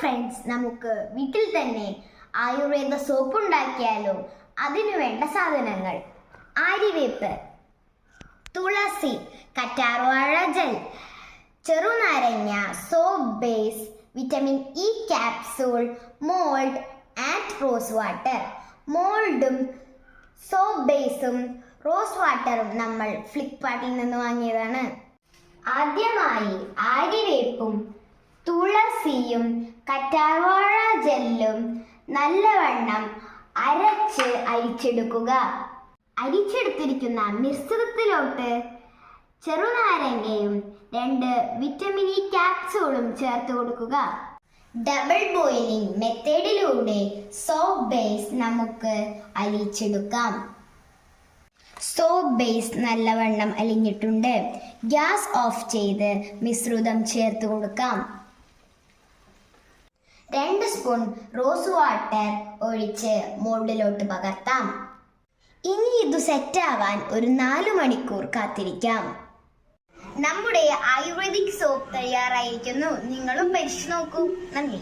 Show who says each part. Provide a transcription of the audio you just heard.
Speaker 1: Friends നമുക്ക് വീട്ടിൽ തന്നെ ആയുർവേദ സോപ്പ് ഉണ്ടാക്കിയാലോ അതിനു വേണ്ട സാധനങ്ങൾ. ആരിവേപ്പ് തുളസി കറ്റാർവാഴ ജെൽ ചെറുനാരങ്ങ soap base vitamin E capsule mould and rose water മോൾഡും soap ബേസും റോസ് വാട്ടറും നമ്മൾ ഫ്ലിപ്പ്കാർട്ടിൽ നിന്ന് വാങ്ങിയതാണ്. ആദ്യമായി ആര്യവേപ്പും തുളസിയും കറ്റാർവാഴ ജെല്ലും നല്ലവണ്ണം അരച്ച് അരിച്ചെടുക്കുക. അരിച്ചെടുത്തിരിക്കുന്ന മിശ്രിതത്തിലോട്ട് ചെറുനാരങ്ങയും രണ്ട് വിറ്റമിൻ ഇ ക്യാപ്സൂളും ചേർത്ത് കൊടുക്കുക. ഡബിൾ ബോയിലിംഗ് മെത്തേഡിലൂടെ സോപ്പ് ബേസ് നമുക്ക് അലിച്ചെടുക്കാം സോപ്പ് ബേസ് നല്ലവണ്ണം അലിഞ്ഞിട്ടുണ്ട്. ഗ്യാസ് ഓഫ് ചെയ്ത് മിശ്രിതം ചേർത്ത് കൊടുക്കാം. രണ്ട് സ്പൂൺ റോസ് വാട്ടർ ഒഴിച്ച് മോൾഡിലോട്ട് പകർത്താം. ഇനി ഇത് സെറ്റാവാൻ ഒരു നാല് മണിക്കൂർ കാത്തിരിക്കാം. നമ്മുടെ ആയുർവേദിക് സോപ്പ് തയ്യാറായിരിക്കുന്നു. നിങ്ങളും പരിശോധിച്ചു നോക്കൂ. നന്ദി.